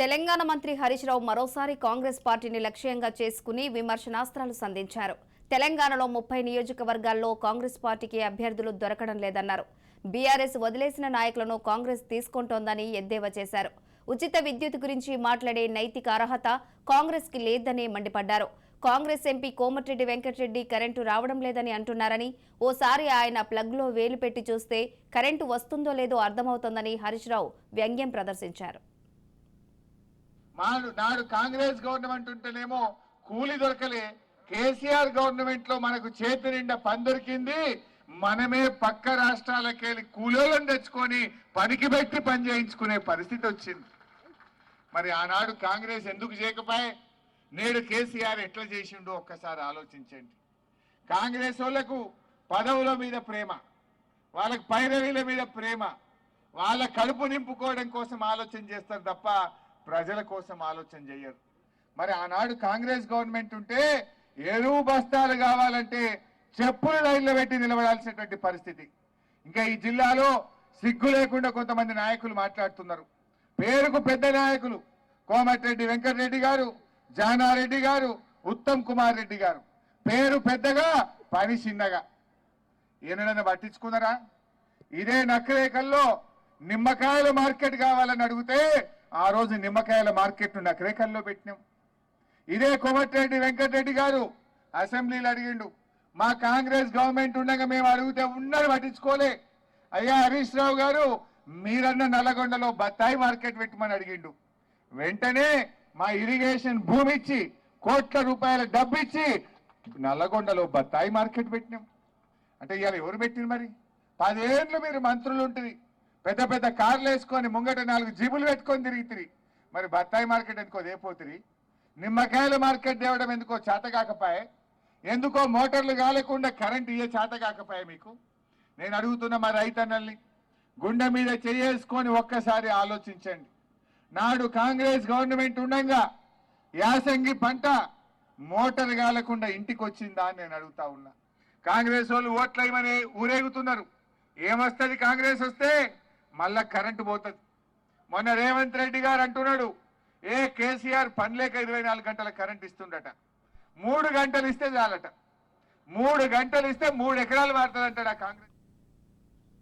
తెలంగాణ మంత్రి హరీష్ రావు మరోసారి కాంగ్రెస్ పార్టీని లక్ష్యంగా చేసుకుని విమర్శనాస్త్రాలు సంధించారు. తెలంగాణలో ముప్పై నియోజకవర్గాల్లో కాంగ్రెస్ పార్టీకి అభ్యర్థులు దొరకడం లేదన్నారు. బీఆర్ఎస్ వదిలేసిన నాయకులను కాంగ్రెస్ తీసుకుంటోందని ఎద్దేవా చేశారు. ఉచిత విద్యుత్ గురించి మాట్లాడే నైతిక అర్హత కాంగ్రెస్కి లేదని మండిపడ్డారు. కాంగ్రెస్ ఎంపీ కోమటిరెడ్డి వెంకటరెడ్డి కరెంటు రావడం లేదని అంటున్నారని ఓసారి ఆయన ప్లగ్లో వేలు పెట్టి చూస్తే కరెంటు వస్తుందో లేదో అర్థమవుతోందని హరీష్ రావు వ్యంగ్యం ప్రదర్శించారు. మాడు నాడు కాంగ్రెస్ గవర్నమెంట్ ఉంటేనేమో కూలి దొరకలే. కేసీఆర్ గవర్నమెంట్లో మనకు చేతి నిండా పని దొరికింది. మనమే పక్క రాష్ట్రాలకెళ్ళి కూలీలను తెచ్చుకొని పనికి పెట్టి పని చేయించుకునే పరిస్థితి వచ్చింది. మరి ఆనాడు కాంగ్రెస్ ఎందుకు చేయకపోయే? నేడు కేసీఆర్ ఎట్లా చేసిండో ఒక్కసారి ఆలోచించండి. కాంగ్రెస్ వాళ్ళకు పదవుల మీద ప్రేమ వాళ్ళకు పైరవీల మీద ప్రేమ వాళ్ళ కడుపు నింపుకోవడం కోసం ఆలోచన చేస్తారు తప్ప ప్రజల కోసం ఆలోచన చేయరు. మరి ఆనాడు కాంగ్రెస్ గవర్నమెంట్ ఉంటే ఎరువు బస్తాలు కావాలంటే చెప్పులు లైన్లో పెట్టి నిలబడాల్సినటువంటి పరిస్థితి. ఇంకా ఈ జిల్లాలో సిగ్గు లేకుండా కొంతమంది నాయకులు మాట్లాడుతున్నారు. పేరుకు పెద్ద నాయకులు కోమటిరెడ్డి వెంకటరెడ్డి గారు జానారెడ్డి గారు ఉత్తమ్ కుమార్ రెడ్డి గారు. పేరు పెద్దగా పని చిన్నగా. ఈయనైనా పట్టించుకున్నారా? ఇదే నకరేకల్లో నిమ్మకాయల మార్కెట్ కావాలని అడిగితే ఆ రోజు నిమ్మకాయల మార్కెట్ క్రేకల్లో పెట్టినాం. ఇదే కోమటిరెడ్డి వెంకటరెడ్డి గారు అసెంబ్లీలో అడిగిండు మా కాంగ్రెస్ గవర్నమెంట్ ఉండగా మేము అడిగితే ఉన్నది పట్టించుకోలే. అయ్యా హరీష్ రావు గారు మీరన్న నల్లగొండలో బత్తాయి మార్కెట్ పెట్టమని అడిగిండు. వెంటనే మా ఇరిగేషన్ భూమి ఇచ్చి కోట్ల రూపాయల డబ్బు ఇచ్చి నల్లగొండలో బత్తాయి మార్కెట్ పెట్టినాం. అంటే ఇవాళ ఎవరు పెట్టింది మరి? పదేళ్ళు మీరు మంత్రులు ఉంటుంది పెద్ద పెద్ద కార్లు వేసుకొని ముంగట నాలుగు జీబులు పెట్టుకొని తిరిగితిరి మరి బత్తాయి మార్కెట్ ఎందుకో దేపోతిరి నిమ్మకాయల మార్కెట్ తేవడం ఎందుకో చేత కాకపాయే? ఎందుకో మోటార్లు కాలేకుండా కరెంట్ ఇయ్యే చేత కాకపాయే మీకు? నేను అడుగుతున్న మా రైతన్నల్ని గుండె మీద చేసుకొని ఒక్కసారి ఆలోచించండి. నాడు కాంగ్రెస్ గవర్నమెంట్ ఉండగా యాసంగి పంట మోటార్ కాలకుండా ఇంటికి వచ్చిందా అని నేను అడుగుతా ఉన్నా. కాంగ్రెస్ వాళ్ళు ఓట్లు ఊరేగుతున్నారు. ఏమొస్తుంది కాంగ్రెస్ వస్తే? మళ్ళా కరెంటు పోతుంది. మొన్న రేవంత్ రెడ్డి గారు అంటున్నాడు ఏ కేసీఆర్ పనిలేక ఇరవై నాలుగు గంటల కరెంట్ ఇస్తుండట. మూడు గంటలు ఇస్తే చాలట. మూడు గంటలు ఇస్తే మూడు ఎకరాలు మారుతుందంటాడు ఆ కాంగ్రెస్